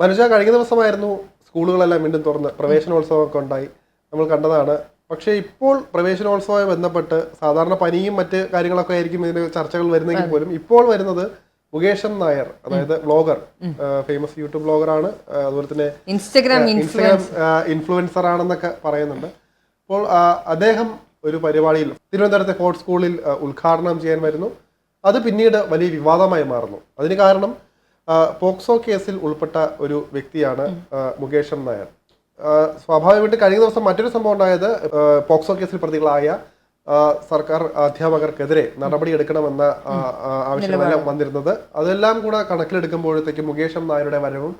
മനുഷ്യ കഴിഞ്ഞ ദിവസമായിരുന്നു സ്കൂളുകളെല്ലാം വീണ്ടും തുറന്ന് പ്രവേശനോത്സവമൊക്കെ ഉണ്ടായി. നമ്മൾ കണ്ടതാണ്. പക്ഷേ ഇപ്പോൾ പ്രവേശനോത്സവവുമായി ബന്ധപ്പെട്ട് സാധാരണ പനിയും മറ്റ് കാര്യങ്ങളൊക്കെ ആയിരിക്കും ഇതിന് ചർച്ചകൾ വരുന്നെങ്കിൽ പോലും ഇപ്പോൾ വരുന്നത് മുകേഷൻ നായർ അതായത് ബ്ലോഗർ ഫേമസ് യൂട്യൂബ് ബ്ലോഗർ ആണ് അതുപോലെ തന്നെ ഇൻസ്റ്റഗ്രാം ഇൻസ്റ്റഗ്രാം ഇൻഫ്ലുവൻസർ ആണെന്നൊക്കെ പറയുന്നുണ്ട്. അപ്പോൾ അദ്ദേഹം ഒരു പരിപാടിയിൽ തിരുവനന്തപുരത്തെ ഫോർട്ട് സ്കൂളിൽ ഉദ്ഘാടനം ചെയ്യാൻ വരുന്നു. അത് പിന്നീട് വലിയ വിവാദമായി മാറുന്നു. അതിന് കാരണം പോക്സോ കേസിൽ ഉൾപ്പെട്ട ഒരു വ്യക്തിയാണ് മുകേഷൻ നായർ. സ്വാഭാവികമായിട്ട് കഴിഞ്ഞ ദിവസം മറ്റൊരു സംഭവം ഉണ്ടായത് പോക്സോ കേസിൽ പ്രതികളായ സർക്കാർ അധ്യാപകർക്കെതിരെ നടപടിയെടുക്കണമെന്ന എടുക്കണമെന്ന ആവശ്യം ആവശ്യമെല്ലാം വന്നിരുന്നത്. അതെല്ലാം കൂടെ കണക്കിലെടുക്കുമ്പോഴത്തേക്ക് മുകേഷൻ നായരുടെ വരവും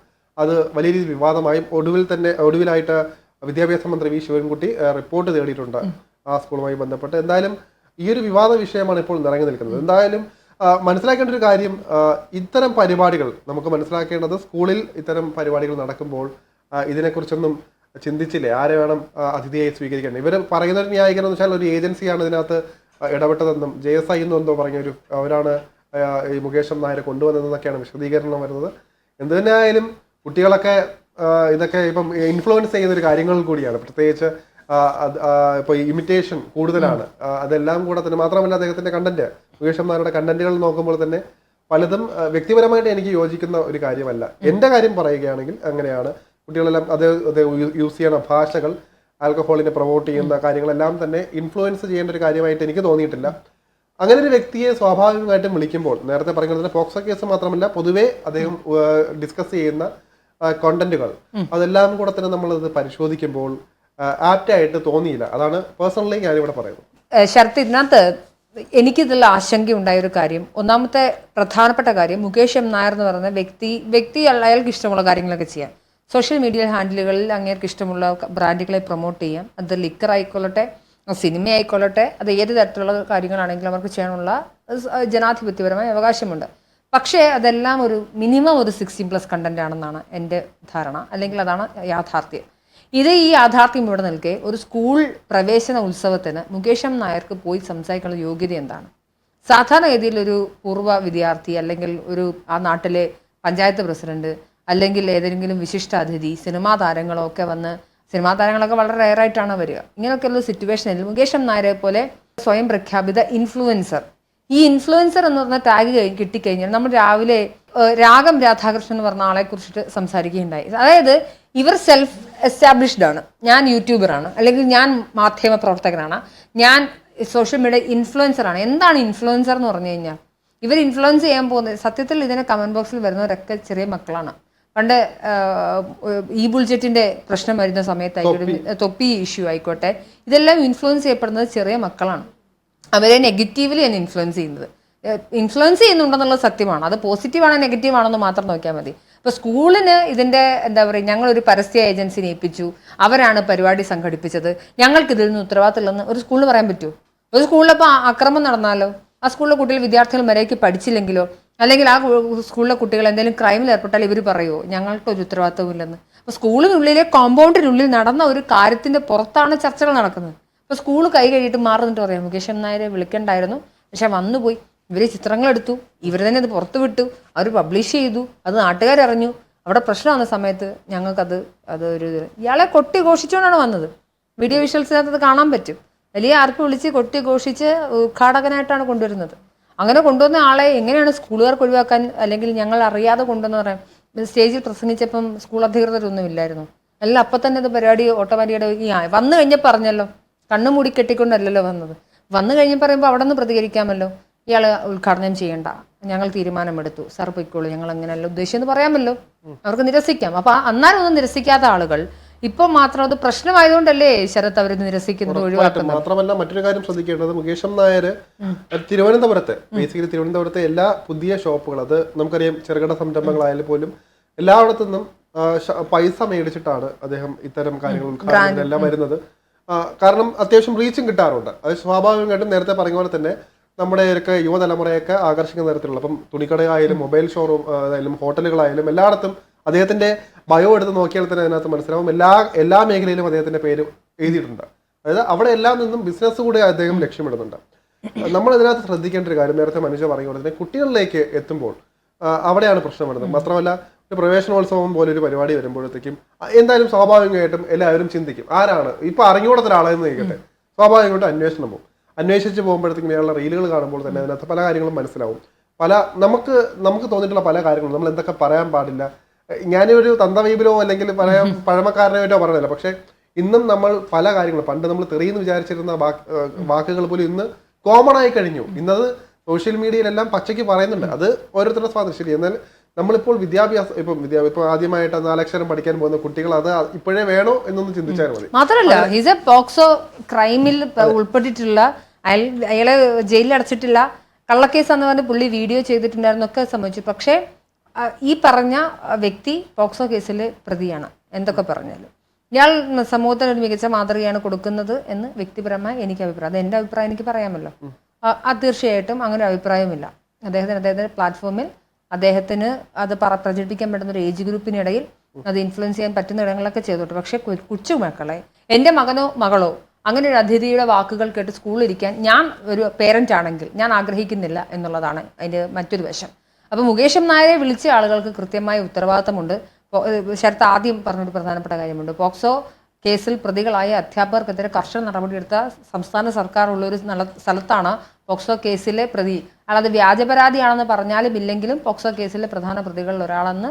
അത് വലിയ രീതിയിൽ വിവാദമായും ഒടുവിൽ തന്നെ ഒടുവിലായിട്ട് വിദ്യാഭ്യാസ മന്ത്രി വി. ശിവൻകുട്ടി റിപ്പോർട്ട് തേടിയിട്ടുണ്ട് ആ സ്കൂളുമായി ബന്ധപ്പെട്ട്. എന്തായാലും ഈ ഒരു വിവാദ വിഷയമാണ് ഇപ്പോൾ നിറങ്ങി നിൽക്കുന്നത്. എന്തായാലും മനസ്സിലാക്കേണ്ട ഒരു കാര്യം ഇത്തരം പരിപാടികൾ നമുക്ക് മനസ്സിലാക്കേണ്ടത് സ്കൂളിൽ ഇത്തരം പരിപാടികൾ നടക്കുമ്പോൾ ഇതിനെക്കുറിച്ചൊന്നും ചിന്തിച്ചില്ലേ? ആരെ വേണം അതിഥിയായി സ്വീകരിക്കേണ്ടത് ഇവർ പറയുന്ന ഒരു ന്യായീകരണം എന്ന് വെച്ചാൽ ഒരു ഏജൻസിയാണ് ഇതിനകത്ത് ഇടപെട്ടതെന്നും ജെ എസ് ഐ എന്നും എന്തോ പറഞ്ഞ ഒരു അവരാണ് ഈ മുകേഷ് നായരെ കൊണ്ടുവന്നതെന്നൊക്കെയാണ് വിശദീകരണം വരുന്നത്. എന്ത് തന്നെ ആയാലും കുട്ടികളൊക്കെ ഇതൊക്കെ ഇപ്പം ഇൻഫ്ലുവൻസ് ചെയ്യുന്ന ഒരു കാര്യങ്ങൾ കൂടിയാണ്. പ്രത്യേകിച്ച് ഇപ്പോൾ ഇപ്പൊ ഇമിറ്റേഷൻ കൂടുതലാണ്. അതെല്ലാം കൂടെ തന്നെ മാത്രമല്ല അദ്ദേഹത്തിന്റെ കണ്ടന്റ് മുകേഷ് നായരുടെ കണ്ടന്റുകൾ നോക്കുമ്പോൾ തന്നെ പലതും വ്യക്തിപരമായിട്ട് എനിക്ക് യോജിക്കുന്ന ഒരു കാര്യമല്ല. എന്റെ കാര്യം പറയുകയാണെങ്കിൽ അങ്ങനെയാണ്. കുട്ടികളെല്ലാം അത് അത് യൂസ് ചെയ്യണ ഭാഷകൾ ആൽക്കഹോളിനെ പ്രൊമോട്ട് ചെയ്യുന്ന കാര്യങ്ങളെല്ലാം തന്നെ ഇൻഫ്ലുവൻസ് ചെയ്യേണ്ട ഒരു കാര്യമായിട്ട് എനിക്ക് തോന്നിയിട്ടില്ല. അങ്ങനെ ഒരു വ്യക്തിയെ സ്വാഭാവികമായിട്ടും വിളിക്കുമ്പോൾ നേരത്തെ പറഞ്ഞ പോക്സോ കേസ് മാത്രമല്ല പൊതുവെ അദ്ദേഹം ഡിസ്കസ് ചെയ്യുന്ന കോണ്ടന്റുകൾ അതെല്ലാം കൂടെ തന്നെ നമ്മളത് പരിശോധിക്കുമ്പോൾ ആപ്റ്റായിട്ട് തോന്നിയില്ല. അതാണ് പേഴ്സണലി ഞാനിവിടെ പറയുന്നത്. ശരത് ഇതിനകത്ത് എനിക്കിതിൽ ആശങ്കയുണ്ടായ ഒരു കാര്യം ഒന്നാമത്തെ പ്രധാനപ്പെട്ട കാര്യം മുകേഷ് എം നായർ എന്ന് പറയുന്ന വ്യക്തി വ്യക്തി അയാൾക്ക് ഇഷ്ടമുള്ള കാര്യങ്ങളൊക്കെ ചെയ്യാം. സോഷ്യൽ മീഡിയ ഹാൻഡിലുകളിൽ അങ്ങേർക്ക് ഇഷ്ടമുള്ള ബ്രാൻഡുകളെ പ്രൊമോട്ട് ചെയ്യാം. അത് ലിക്കർ ആയിക്കൊള്ളട്ടെ സിനിമ ആയിക്കൊള്ളട്ടെ അത് ഏത് തരത്തിലുള്ള കാര്യങ്ങളാണെങ്കിലും അവർക്ക് ചെയ്യാനുള്ള ജനാധിപത്യപരമായ അവകാശമുണ്ട്. പക്ഷേ അതെല്ലാം ഒരു മിനിമം ഒരു സിക്സ്റ്റീൻ പ്ലസ് കണ്ടന്റ് ആണെന്നാണ് എന്റെ ധാരണ. അല്ലെങ്കിൽ അതാണ് യാഥാർത്ഥ്യം. ഇത് ഈ യാഥാർത്ഥ്യം ഇവിടെ നിൽക്കെ ഒരു സ്കൂൾ പ്രവേശന ഉത്സവത്തിന് മുകേഷ് നായർക്ക് പോയി സംസാരിക്കാനുള്ള യോഗ്യത എന്താണ്? സാധാരണഗതിയിൽ ഒരു പൂർവ വിദ്യാർത്ഥി അല്ലെങ്കിൽ ഒരു ആ നാട്ടിലെ പഞ്ചായത്ത് പ്രസിഡന്റ് അല്ലെങ്കിൽ ഏതെങ്കിലും വിശിഷ്ട അതിഥി സിനിമാ താരങ്ങളോ ഒക്കെ വന്ന് സിനിമാ താരങ്ങളൊക്കെ വളരെ റയറായിട്ടാണ് വരിക. ഇങ്ങനെയൊക്കെയുള്ള സിറ്റുവേഷനിൽ മുകേഷ് നായരെ പോലെ സ്വയം പ്രഖ്യാപിത ഇൻഫ്ലുവൻസർ ഈ ഇൻഫ്ലുവൻസർ എന്ന് പറഞ്ഞ ടാഗ് കഴി- കിട്ടിക്കഴിഞ്ഞാൽ നമ്മൾ രാവിലെ രാഗം രാധാകൃഷ്ണൻ എന്ന് പറഞ്ഞ ആളെ കുറിച്ചിട്ട് സംസാരിക്കുകയുണ്ടായി. അതായത് ഇവർ സെൽഫ് എസ്റ്റാബ്ലിഷ്ഡ് ആണ്. ഞാൻ യൂട്യൂബറാണ് അല്ലെങ്കിൽ ഞാൻ മാധ്യമ പ്രവർത്തകനാണ്. ഞാൻ സോഷ്യൽ മീഡിയ ഇൻഫ്ലുവൻസർ ആണ്. എന്താണ് ഇൻഫ്ലുവൻസർ എന്ന് പറഞ്ഞു കഴിഞ്ഞാൽ? ഇവർ ഇൻഫ്ലുവൻസ് ചെയ്യാൻ പോകുന്നത് സത്യത്തിൽ ഇതിനെ കമന്റ് ബോക്സിൽ വരുന്നവരൊക്കെ ചെറിയ മക്കളാണ്. പണ്ട് ഈ ബുൾജറ്റിന്റെ പ്രശ്നം വരുന്ന സമയത്തായിക്കോട്ടെ തൊപ്പി. ഇഷ്യൂ ആയിക്കോട്ടെ ഇതെല്ലാം ഇൻഫ്ലുവൻസ് ചെയ്യപ്പെടുന്നത് ചെറിയ മക്കളാണ്. അവരെ നെഗറ്റീവ്ലി ആണ് ഇൻഫ്ലുവൻസ് ചെയ്യുന്നത്. ഇൻഫ്ലുവൻസ് ചെയ്യുന്നുണ്ടെന്നുള്ള സത്യമാണ്. അത് പോസിറ്റീവാണോ നെഗറ്റീവാണോ എന്ന് മാത്രം നോക്കിയാൽ മതി. ഇപ്പൊ സ്കൂളിന് ഇതിന്റെ എന്താ പറയുക ഞങ്ങളൊരു പരസ്യ ഏജൻസിനെ ഏൽപ്പിച്ചു അവരാണ് പരിപാടി സംഘടിപ്പിച്ചത്. ഞങ്ങൾക്ക് ഇതിൽ നിന്ന് ഉത്തരവാദിത്തമില്ലെന്ന് ഒരു സ്കൂളിൽ പറയാൻ പറ്റുമോ? ഒരു സ്കൂളിലിപ്പോൾ അക്രമം നടന്നാലോ? ആ സ്കൂളിലെ കുട്ടികൾ വിദ്യാർത്ഥികൾ മര്യാദയ്ക്ക് പഠിച്ചില്ലെങ്കിലോ? അല്ലെങ്കിൽ ആ സ്കൂളിലെ കുട്ടികൾ എന്തെങ്കിലും ക്രൈമിൽ ഏർപ്പെട്ടാൽ ഇവർ പറയുമോ ഞങ്ങൾക്കൊരു ഉത്തരവാദിത്തമില്ലെന്ന് അപ്പോൾ സ്കൂളിനുള്ളിലെ കോമ്പൗണ്ടിനുള്ളിൽ നടന്ന ഒരു കാര്യത്തിന്റെ പുറത്താണ് ചർച്ചകൾ നടക്കുന്നത്. അപ്പോൾ സ്കൂൾ കൈ കഴിയിട്ട് മാറുന്നിട്ട് പറയാം മുകേഷ് എം നായരെ വിളിക്കണ്ടായിരുന്നു. പക്ഷെ വന്നുപോയി. ഇവർ ചിത്രങ്ങളെടുത്തു ഇവർ തന്നെ അത് പുറത്തു വിട്ടു അവർ പബ്ലിഷ് ചെയ്തു അത് നാട്ടുകാരറിഞ്ഞു അവിടെ പ്രശ്നം വന്ന സമയത്ത് ഞങ്ങൾക്കത് അത് ഒരു ഇയാളെ കൊട്ടി ഘോഷിച്ചുകൊണ്ടാണ് വന്നത്. വീഡിയോ വിഷ്വൽസിനകത്ത് അത് കാണാൻ പറ്റും. വലിയ ആർക്ക് വിളിച്ച് കൊട്ടി ഘോഷിച്ച് ഉദ്ഘാടകനായിട്ടാണ് കൊണ്ടുവരുന്നത്. അങ്ങനെ കൊണ്ടുവന്ന ആളെ എങ്ങനെയാണ് സ്കൂളുകാർക്ക് ഒഴിവാക്കാൻ അല്ലെങ്കിൽ ഞങ്ങൾ അറിയാതെ കൊണ്ടുവന്ന് പറയാം സ്റ്റേജിൽ പ്രസംഗിച്ചപ്പം സ്കൂൾ അധികൃതരൊന്നും ഇല്ലായിരുന്നു. അല്ല അപ്പം തന്നെ അത് പരിപാടി ഓട്ടോമാറ്റിയുടെ ഈ ആ- വന്നു കഴിഞ്ഞാൽ പറഞ്ഞല്ലോ കണ്ണു മൂടി കെട്ടിക്കൊണ്ടല്ലല്ലോ വന്നത്. വന്നു കഴിഞ്ഞ് പറയുമ്പോൾ അവിടെ നിന്ന് പ്രതികരിക്കാമല്ലോ. ഇയാൾ ഉദ്ഘാടനം ചെയ്യണ്ട. ഞങ്ങൾ തീരുമാനമെടുത്തു. സാർ പൊയ്ക്കോളൂ. ഞങ്ങൾ അങ്ങനെയല്ല ഉദ്ദേശിച്ചെന്ന് പറയാമല്ലോ. അവർക്ക് നിരസിക്കാം. അപ്പൊ അന്നാലും ഒന്നും നിരസിക്കാത്ത ആളുകൾ ഇപ്പം മാത്രം അത് പ്രശ്നമായതുകൊണ്ടല്ലേ ശരത് അവർ നിരസിക്കുന്നത് ഒഴിവാക്കുന്നത്? മാത്രമല്ല മറ്റൊരു കാര്യം ശ്രദ്ധിക്കേണ്ടത് മുകേഷം നായർ തിരുവനന്തപുരത്തെ ബേസിക്കലി തിരുവനന്തപുരത്തെ എല്ലാ പുതിയ ഷോപ്പുകൾ അത് നമുക്കറിയാം ചെറുകിട സംരംഭങ്ങളായാലും പോലും എല്ലായിടത്തു നിന്നും പൈസ മേടിച്ചിട്ടാണ് അദ്ദേഹം ഇത്തരം കാര്യങ്ങൾ ഉദ്ഘാടനം എല്ലാം വരുന്നത്. കാരണം അത്യാവശ്യം റീച്ചും കിട്ടാറുണ്ട്. അത് സ്വാഭാവികമായിട്ടും നേരത്തെ പറഞ്ഞ പോലെ തന്നെ നമ്മുടെയൊക്കെ യുവതലമുറയൊക്കെ ആകർഷിക്കുന്ന തരത്തിലുള്ള അപ്പം തുണിക്കടയായാലും മൊബൈൽ ഷോറൂം ആയാലും ഹോട്ടലുകളായാലും എല്ലായിടത്തും അദ്ദേഹത്തിന്റെ ബയോ എടുത്ത് നോക്കിയാൽ തന്നെ അതിനകത്ത് മനസ്സിലാവും. എല്ലാ എല്ലാ മേഖലയിലും അദ്ദേഹത്തിന്റെ പേര് എഴുതിയിട്ടുണ്ട്. അതായത് അവിടെ എല്ലാം നിന്നും ബിസിനസ് കൂടെ അദ്ദേഹം ലക്ഷ്യമിടുന്നുണ്ട്. നമ്മൾ ഇതിനകത്ത് ശ്രദ്ധിക്കേണ്ട ഒരു കാര്യം നേരത്തെ മനുഷ്യ പറയുന്നത് തന്നെ കുട്ടികളിലേക്ക് എത്തുമ്പോൾ അവിടെയാണ് പ്രശ്നം വരുന്നത്. മാത്രമല്ല ഒരു പ്രവേശനോത്സവം പോലെ ഒരു പരിപാടി വരുമ്പോഴത്തേക്കും എന്തായാലും സ്വാഭാവികമായിട്ടും എല്ലാവരും ചിന്തിക്കും ആരാണ്? ഇപ്പൊ അറിഞ്ഞുകൂടത്തൊരാളെന്ന് കേൾക്കട്ടെ സ്വാഭാവികമായിട്ടും അന്വേഷണം പോകും. അന്വേഷിച്ച് പോകുമ്പോഴത്തേക്കും ഇയാളുടെ റീലുകൾ കാണുമ്പോൾ തന്നെ അതിനകത്ത് പല കാര്യങ്ങളും മനസ്സിലാവും. പല നമുക്ക് നമുക്ക് തോന്നിയിട്ടുള്ള പല കാര്യങ്ങളും. നമ്മൾ എന്തൊക്കെ പറയാൻ പാടില്ല. ഞാനൊരു തന്തവൈബിലോ അല്ലെങ്കിൽ പറയാൻ പഴമക്കാരനായിട്ടോ പറഞ്ഞില്ല. പക്ഷെ ഇന്നും നമ്മൾ പല കാര്യങ്ങളും പണ്ട് നമ്മൾ തെറിയെന്ന് വിചാരിച്ചിരുന്ന വാക്കുകൾ പോലും ഇന്ന് കോമൺ ആയി കഴിഞ്ഞു. ഇന്നത് സോഷ്യൽ മീഡിയയിലെല്ലാം പച്ചയ്ക്ക് പറയുന്നുണ്ട്. അത് ഓരോരുത്തരുടെ സ്വാതന്ത്ര്യം എന്നാൽ നമ്മളിപ്പോൾ വിദ്യാഭ്യാസം ഇപ്പം വിദ്യാഭ്യാസം ഇപ്പം ആദ്യമായിട്ട് നാലക്ഷരം പഠിക്കാൻ പോകുന്ന കുട്ടികൾ അത് ഇപ്പോഴേ വേണോ എന്നൊന്ന് ചിന്തിച്ചാൽ മതി. മാത്രമല്ല ഹിസ് എ പോക്സോ ക്രൈമിൽ ഉൾപ്പെട്ടിട്ടുള്ള അയാൾ അയാളെ ജയിലിൽ അടച്ചിട്ടില്ല കള്ളക്കേസ് എന്ന് പറഞ്ഞ് പുള്ളി വീഡിയോ ചെയ്തിട്ടുണ്ടായിരുന്നൊക്കെ സംഭവിച്ചു. പക്ഷേ ഈ പറഞ്ഞ വ്യക്തി പോക്സോ കേസിൽ പ്രതിയാണ്. എന്തൊക്കെ പറഞ്ഞാലും. ഇയാൾ സമൂഹത്തിന് ഒരു മികച്ച മാതൃകയാണ് കൊടുക്കുന്നത് എന്ന് വ്യക്തിപരമായി എനിക്ക് അഭിപ്രായം അത് എന്റെ അഭിപ്രായം എനിക്ക് പറയാമല്ലോ. തീർച്ചയായിട്ടും അങ്ങനെ ഒരു അഭിപ്രായമില്ല അദ്ദേഹത്തിന് അദ്ദേഹത്തിന്റെ പ്ലാറ്റ്ഫോമിൽ അദ്ദേഹത്തിന് അത് പറ പ്രചരിപ്പിക്കാൻ പറ്റുന്ന ഒരു ഏജ് ഗ്രൂപ്പിനിടയിൽ അത് ഇൻഫ്ലുവൻസ് ചെയ്യാൻ പറ്റുന്ന ഇടങ്ങളൊക്കെ ചെയ്തോട്ടെ. പക്ഷേ കൊച്ചു മക്കളെ എന്റെ മകനോ മകളോ അങ്ങനെ ഒരു അതിഥിയുടെ വാക്കുകൾ കേട്ട് സ്കൂളിലിരിക്കാൻ ഞാൻ ഒരു പേരന്റ് ആണെങ്കിൽ ഞാൻ ആഗ്രഹിക്കുന്നില്ല എന്നുള്ളതാണ് അതിന്റെ മറ്റൊരു വശം. അപ്പോൾ മുകേഷം നായരെ വിളിച്ച ആളുകൾക്ക് കൃത്യമായ ഉത്തരവാദിത്തമുണ്ട്. ശരത്ത് ആദ്യം പറഞ്ഞൊരു പ്രധാനപ്പെട്ട കാര്യമുണ്ട്. പോക്സോ കേസിൽ പ്രതികളായ അധ്യാപകർക്കെതിരെ കർശന നടപടിയെടുത്ത സംസ്ഥാന സർക്കാർ ഉള്ള ഒരു സ്ഥലത്താണ് പോക്സോ കേസിലെ പ്രതി അയാളത് വ്യാജപരാതിയാണെന്ന് പറഞ്ഞാലും ഇല്ലെങ്കിലും പോക്സോ കേസിലെ പ്രധാന പ്രതികളിൽ ഒരാളെന്ന്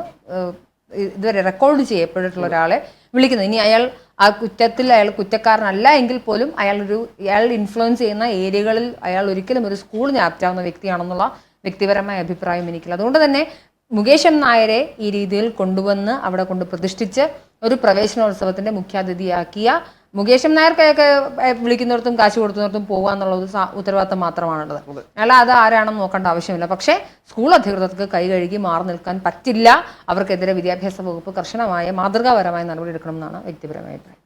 ഇതുവരെ റെക്കോർഡ് ചെയ്യപ്പെട്ടിട്ടുള്ള ഒരാളെ വിളിക്കുന്നത് ഇനി അയാൾ ആ കുറ്റത്തിൽ അയാൾ കുറ്റക്കാരനല്ല എങ്കിൽ പോലും അയാൾ ഒരു അയാൾ ഇൻഫ്ലുവൻസ് ചെയ്യുന്ന ഏരിയകളിൽ അയാൾ ഒരിക്കലും ഒരു സ്കൂൾ ഞാപ്റ്റാവുന്ന വ്യക്തിയാണെന്നുള്ള വ്യക്തിപരമായ അഭിപ്രായം എനിക്കില്ല. അതുകൊണ്ട് തന്നെ മുകേഷ് എം നായരെ ഈ രീതിയിൽ കൊണ്ടുവന്ന് അവിടെ കൊണ്ട് പ്രതിഷ്ഠിച്ച് ഒരു പ്രവേശനോത്സവത്തിന്റെ മുഖ്യാതിഥിയാക്കിയ മുകേഷ് നായർക്കൊക്കെ വിളിക്കുന്നിടത്തും കാശ് കൊടുക്കുന്നിടത്തും പോകുക എന്നുള്ളത് ഒരു ഉത്തരവാദിത്തം മാത്രമാണുള്ളത്. അല്ല അത് ആരാണെന്ന് നോക്കേണ്ട ആവശ്യമില്ല. പക്ഷേ സ്കൂൾ അധികൃതർക്ക് കൈ കഴുകി മാറി നിൽക്കാൻ പറ്റില്ല. അവർക്കെതിരെ വിദ്യാഭ്യാസ വകുപ്പ് കർശനമായ മാതൃകാപരമായ നടപടി എടുക്കണമെന്നാണ് വ്യക്തിപരമായ അഭിപ്രായം.